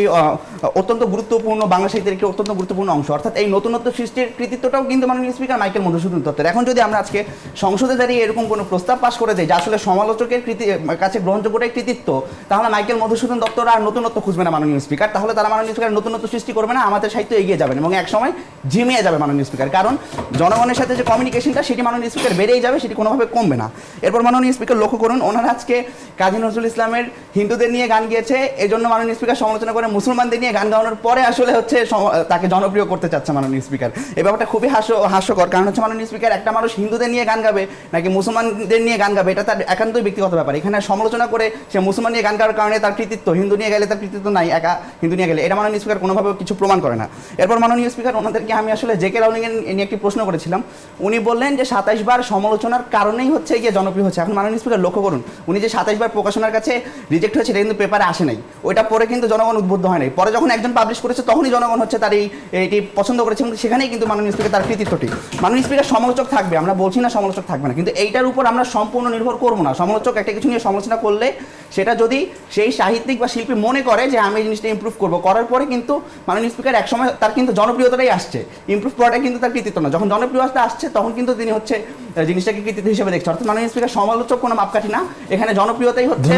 অত্যন্ত গুরুত্বপূর্ণ, বাংলা সাহিত্যের একটি অত্যন্ত গুরুত্বপূর্ণ অংশ। অর্থাৎ এই নতুনত্ব সৃষ্টির কৃতিত্বটাও কিন্তু মাননীয় স্পিকার মাইকেল মধুসূদন দত্তের। এখন যদি আমরা আজকে সংসদে দাঁড়িয়ে এরকম কোনো প্রস্তাব পাশ করে দেয় যে আসলে সমালোচকের কৃতি কাছে গ্রহণযোগ্যটাই কৃতিত্ব। তাহলে মাইকেল মধুসূদন দত্তরা আর নতুনত্ব খুঁজবে না মাননীয় স্পিকার। তাহলে তারা মাননীয় স্পিকার নতুনত্ব সৃষ্টি করবে না, আমাদের সাহিত্য এগিয়ে যাবেন এবং একসময় ঝিমিয়ে যাবে মাননীয় স্পিকার। কারণ জনগণের সাথে যে কমিউনিকেশনটা সেটি মাননীয় স্পিকার বেড়েই যাবে, সেটি কোনোভাবে কমবে না। এরপর মাননীয় স্পিকার লক্ষ্য করুন, ওনারা আজকে কাজী নজরুল ইসলামের হিন্দুদের নিয়ে গান গিয়েছে এই জন্য মাননীয় স্পিকার সমালোচনা করে মুসলমানদের নিয়ে গান গাওয়ানোর পরে আসলে হচ্ছে তাকে জনপ্রিয় করতে চাচ্ছে মাননীয় স্পিকার। এই ব্যাপারটা খুবই হাস্য হাস্যকর। কারণ হচ্ছে মাননীয় স্পিকার, একটা মানুষ হিন্দুদের নিয়ে গান গাবে, নাকি মুসলমানদের নিয়ে গান গাবে, এটা তার একান্তই ব্যক্তিগত ব্যাপার। এখানে সমালোচনা করে সে মুসলমান নিয়ে গান গাওয়ার কারণে তার কৃতিত্ব, হিন্দু নিয়ে গেলে তার কৃতিত্ব নাই, একা হিন্দু নিয়ে গেলে এটা মাননীয় স্পিকার কোনোভাবে কিছু প্রমাণ করে না। এরপর মাননীয় স্পিকার, ওনাদেরকে আমি আসলে জেকে রাউলিং এর নিয়ে একটি প্রশ্ন করেছিলাম। উনি বললেন যে সাতাইশ বার সমালোচনার কারণেই হচ্ছে গিয়ে জনপ্রিয় হচ্ছে। এখন মাননীয় স্পিকার, লক্ষ্য করুন, উনি যে সাতাইশ বার প্রকাশনার কাছে রিজেক্ট হয়েছে, এটা কিন্তু পেপারে আসে নাই। ওইটা পরে কিন্তু জনগণ উদ্বুদ্ধ হয় নাই। পরে যখন একজন পাবলিশ করেছে, তখনই জনগণ হচ্ছে তার এই, এটি পছন্দ করেছে এবং সেখানেই কিন্তু মাননীয় স্পিকার তার কৃতিত্বটি। মাননীয় স্পিকার, সমালোচক থাকবে, আমরা বলছি না সমালোচক থাকবে না। কিন্তু এইটার উপর আমরা সম্পূর্ণ নির্ভর করব না। সমালোচক একটা কিছু নিয়ে সমালোচনা করলে সেটা যদি সেই সাহিত্যিক বা শিল্পী মনে করে যে আমি এই জিনিসটা ইমপ্রুভ করব করার পরে কিন্তু মাননীয় স্পিকার একসময় তার কিন্তু জনপ্রিয়তাটাই আসছে। ইমপ্রুভ করাটা কিন্তু তার কৃতিত্ব না। যখন জনপ্রিয়তা আসছে তখন কিন্তু তিনি হচ্ছে জিনিসটাকে কৃতিত্ব হিসেবে দেখছে। অর্থাৎ মাননীয় স্পিকার সমালোচক কোনো মাপকাঠি না। এখানে জনপ্রিয়তাই হচ্ছে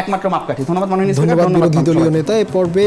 একমাত্র মাপকাঠি। ধন্যবাদ মাননীয় স্পিকার ধন্যবাদ নেতা। এ পর্বে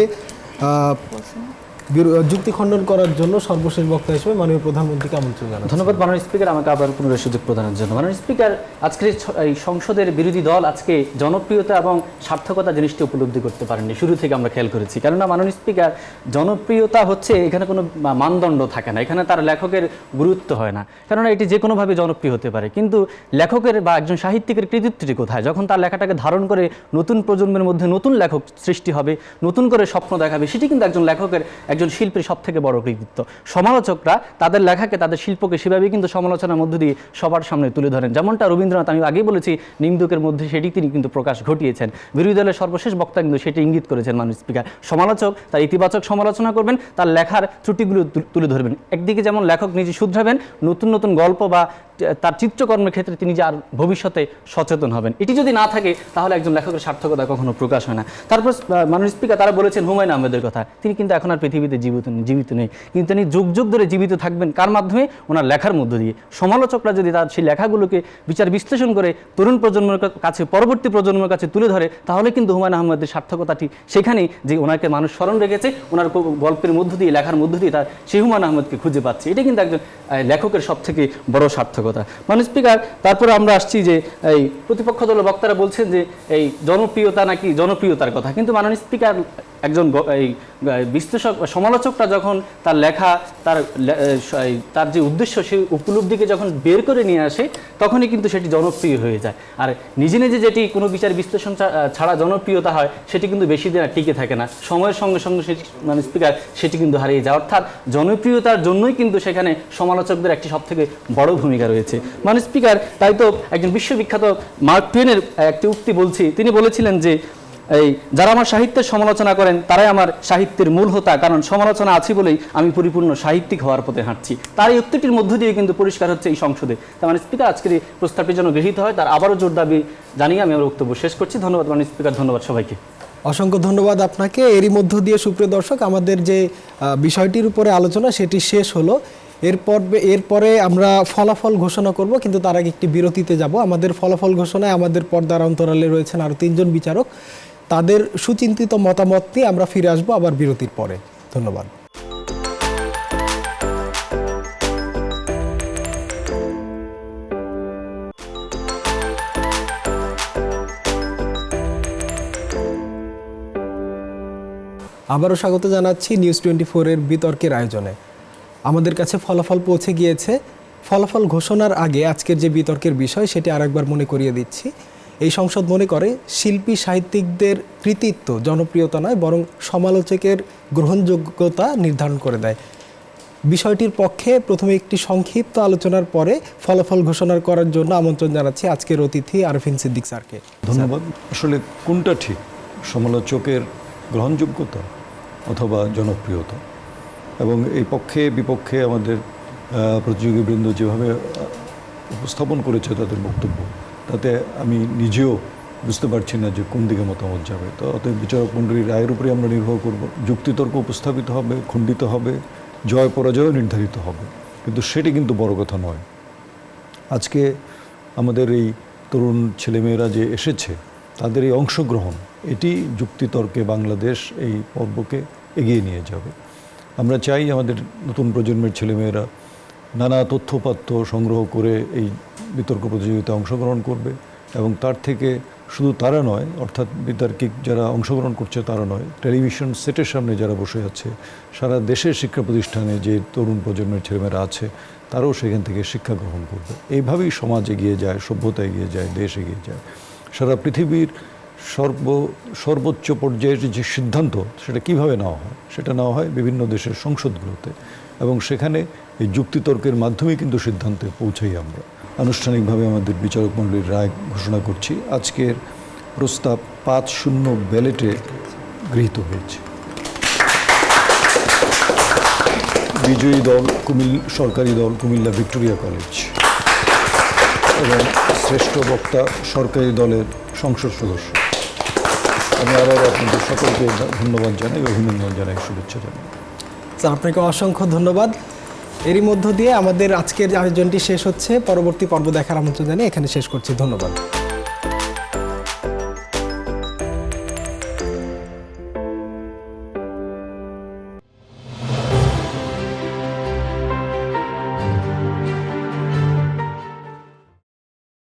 যুক্তি খণ্ডন করার জন্য সর্বশেষ বক্তা হিসেবে মাননীয় প্রধানমন্ত্রীকে আমন্ত্রণ জানাচ্ছি। ধন্যবাদ, মাননীয় স্পিকার। আমাকে আবার পুনরায় সুযোগ প্রদানের জন্য। মাননীয় স্পিকার, আজকের এই সংসদের বিরোধী দল আজকে জনপ্রিয়তা এবং সার্থকতা জিনিসটি উপলব্ধি করতে পারেননি। শুরু থেকে আমরা খেয়াল করেছি। কেননা, মাননীয় স্পিকার, জনপ্রিয়তা হচ্ছে এখানে কোনো মানদণ্ড থাকে না। এখানে তার লেখকের গুরুত্ব হয় না। কেননা, এটি যে কোনোভাবে জনপ্রিয় হতে পারে। কিন্তু লেখকের বা একজন সাহিত্যিকের কৃতিত্বটি কোথায়? যখন তার লেখাটাকে ধারণ করে নতুন প্রজন্মের মধ্যে নতুন লেখক সৃষ্টি হবে, নতুন করে স্বপ্ন দেখাবে, সেটি কিন্তু একজন লেখকের একজন শিল্পীর সব থেকে বড় কৃতিত্ব। সমালোচকরা তাদের লেখাকে তাদের শিল্পকে সেভাবেই কিন্তু সমালোচনার মধ্য দিয়ে সবার সামনে তুলে ধরেন। যেমনটা রবীন্দ্রনাথ, আমি আগেই বলেছি, নিন্দুকের মধ্যে সেটি তিনি কিন্তু প্রকাশ ঘটিয়েছেন। বিরোধী দলের সর্বশেষ বক্তা কিন্তু সেটি ইঙ্গিত করেছেন মানুষ স্পিকার। সমালোচক তার ইতিবাচক সমালোচনা করবেন, তার লেখার ত্রুটিগুলো তুলে ধরবেন। একদিকে যেমন লেখক নিজে শুধরাবেন, নতুন নতুন গল্প বা তার চিত্রকর্মের ক্ষেত্রে তিনি যে আর ভবিষ্যতে সচেতন হবেন, এটি যদি না থাকে, তাহলে একজন লেখকের সার্থকতা কখনো প্রকাশ হয় না। তারপর মানুষ স্পিকার, তারা বলেছেন হুমায়ুন আহমেদের কথা, তিনি কিন্তু এখন আর পৃথিবীতে জীবিত জীবিত নেই। কিন্তু তিনি যুগ যুগ ধরে জীবিত থাকবেন কার মাধ্যমে? ওনার লেখার মধ্য দিয়ে। সমালোচকরা যদি তার সেই লেখাগুলোকে বিচার বিশ্লেষণ করে তরুণ প্রজন্মের কাছে, পরবর্তী প্রজন্মের কাছে তুলে ধরে, তাহলে কিন্তু হুমায়ুন আহমেদের সার্থকতাটি সেখানেই যে ওনাকে মানুষ স্মরণ রেখেছে, ওনার গল্পের মধ্য দিয়ে, লেখার মধ্য দিয়ে তার সেই হুমায়ুন আহমেদকে খুঁজে পাচ্ছে। এটা কিন্তু একজন লেখকের সব থেকে বড় সার্থকতা। মানুষ স্পিকার, তারপরে আমরা আসছি যে এই প্রতিপক্ষ দল বক্তারা বলছেন যে এই জনপ্রিয়তা নাকি জনপ্রিয়তার কথা। কিন্তু মাননীয় স্পিকার একজন এই বিশ্লেষক সমালোচকরা যখন তার লেখা, তার তার যে উদ্দেশ্য সেই উপলব্ধিকে যখন বের করে নিয়ে আসে, তখনই কিন্তু সেটি জনপ্রিয় হয়ে যায়। আর নিজে নিজে যেটি কোনো বিচার বিশ্লেষণ ছাড়া জনপ্রিয়তা হয়, সেটি কিন্তু বেশি দিন আর টিকে থাকে না। সময়ের সঙ্গে সঙ্গে সেটি মানে স্পিকার, সেটি কিন্তু হারিয়ে যায়। অর্থাৎ জনপ্রিয়তার জন্যই কিন্তু সেখানে সমালোচকদের একটি সব থেকে বড় ভূমিকা রয়েছে। মানে স্পিকার, তাই তো একজন বিশ্ববিখ্যাত মার্ক টুয়েনের একটি উক্তি বলছি। তিনি বলেছিলেন যে এই যারা আমার সাহিত্যের সমালোচনা করেন, তারাই আমার সাহিত্যের মূল হোতা, কারণ সমালোচনা আছে বলেই আমি পরিপূর্ণ সাহিত্যিক হওয়ার পথে হাঁটছি। তার এই উক্তিটির মধ্য দিয়ে কিন্তু পরিষ্কার হচ্ছে এই সংসদে। তার মানে স্পিকার আজকের এই প্রস্তাবটি যেন গৃহীত হয়, তার আবারও জোর দাবি জানিয়ে আমি আমার বক্তব্য শেষ করছি। ধন্যবাদ মানে স্পিকার, ধন্যবাদ সবাইকে। অসংখ্য ধন্যবাদ আপনাকে। এরই মধ্য দিয়ে সুপ্রিয় দর্শক, আমাদের যে বিষয়টির উপরে আলোচনা, সেটি শেষ হলো। এরপর, এরপরে আমরা ফলাফল ঘোষণা করব, কিন্তু তার আগে একটি বিরতিতে যাব। আমাদের ফলাফল ঘোষণায় আমাদের পর্দার অন্তরালে রয়েছেন আরও তিনজন বিচারক। তাদের সুচিন্তিত মতামত নিয়ে আমরা ফিরে আসব আবার বিরতির পরে। ধন্যবাদ। আবারও স্বাগত জানাচ্ছি নিউজ টোয়েন্টি ফোরের বিতর্কের আয়োজনে। আমাদের কাছে ফলাফল পৌঁছে গিয়েছে। ফলাফল ঘোষণার আগে আজকের যে বিতর্কের বিষয়, সেটি আরেকবার মনে করিয়ে দিচ্ছি। এই সংসদ মনে করে, শিল্পী সাহিত্যিকদের কৃতিত্ব, জনপ্রিয়তা নয়, বরং সমালোচকের গ্রহণযোগ্যতা নির্ধারণ করে দেয়। বিষয়টির পক্ষে প্রথমে একটি সংক্ষিপ্ত আলোচনার পরে ফলাফল ঘোষণা করার জন্য আমন্ত্রণ জানাচ্ছি আজকের অতিথি আরফিন সিদ্দিক স্যারকে। ধন্যবাদ। আসলে কোনটা ঠিক? সমালোচকের গ্রহণযোগ্যতা অথবা জনপ্রিয়তা? এবং এই পক্ষে, বিপক্ষে আমাদের প্রতিযোগীবৃন্দ যেভাবে উপস্থাপন করেছে তাদের বক্তব্য তাতে আমি নিজেও বুঝতে পারছি না যে কোন দিকে মতামত যাবে। তো অতএব বিচারক মণ্ডলীর রায়ের উপরে আমরা নির্ভর করব। যুক্তিতর্ক উপস্থাপিত হবে, খণ্ডিত হবে, জয় পরাজয় নির্ধারিত হবে। কিন্তু সেটি কিন্তু বড় কথা নয়। আজকে আমাদের এই তরুণ ছেলেমেয়েরা যে এসেছে, তাদের এই অংশগ্রহণ, এটি যুক্তিতর্কে বাংলাদেশ এই পর্বকে এগিয়ে নিয়ে যাবে। আমরা চাই আমাদের নতুন প্রজন্মের ছেলেমেয়েরা নানা তথ্যপাত্য সংগ্রহ করে এই বিতর্ক প্রতিযোগিতায় অংশগ্রহণ করবে এবং তার থেকে শুধু তারা নয়, অর্থাৎ বিতার্কিক যারা অংশগ্রহণ করছে তারা নয়, টেলিভিশন সেটের সামনে যারা বসে আছে, সারা দেশের শিক্ষা প্রতিষ্ঠানে যে তরুণ প্রজন্মের ছেলেমেয়েরা আছে, তারাও সেখান থেকে শিক্ষা গ্রহণ করবে। এইভাবেই সমাজ এগিয়ে যায়, সভ্যতা এগিয়ে যায়, দেশ এগিয়ে যায়। সারা পৃথিবীর সর্ব, সর্বোচ্চ পর্যায়ের যে সিদ্ধান্ত, সেটা কীভাবে নেওয়া হয়? সেটা নেওয়া হয় বিভিন্ন দেশের সংসদগুলোতে। এবং সেখানে এই যুক্তিতর্কের মাধ্যমে কিন্তু সিদ্ধান্তে পৌঁছাই আমরা। আনুষ্ঠানিকভাবে আমাদের বিচারক মণ্ডলীর রায় ঘোষণা করছি, আজকের প্রস্তাব পাঁচ শূন্য ব্যালেটে গৃহীত হয়েছে। বিজয়ী দল কুমিল, সরকারি দল কুমিল্লা ভিক্টোরিয়া কলেজ। এবং শ্রেষ্ঠ বক্তা সরকারি দলের সংসদ সদস্য। আমি আবার আপনাদের সকলকে ধন্যবাদ জানাই অভিনন্দন জানাই, শুভেচ্ছা জানাই। আপনাকে অসংখ্য ধন্যবাদ। এরই মধ্য দিয়ে আমাদের আজকের আয়োজনটি শেষ হচ্ছে। পরবর্তী পর্ব দেখার আমন্ত্রণ জানিয়ে এখানে শেষ করছি। ধন্যবাদ।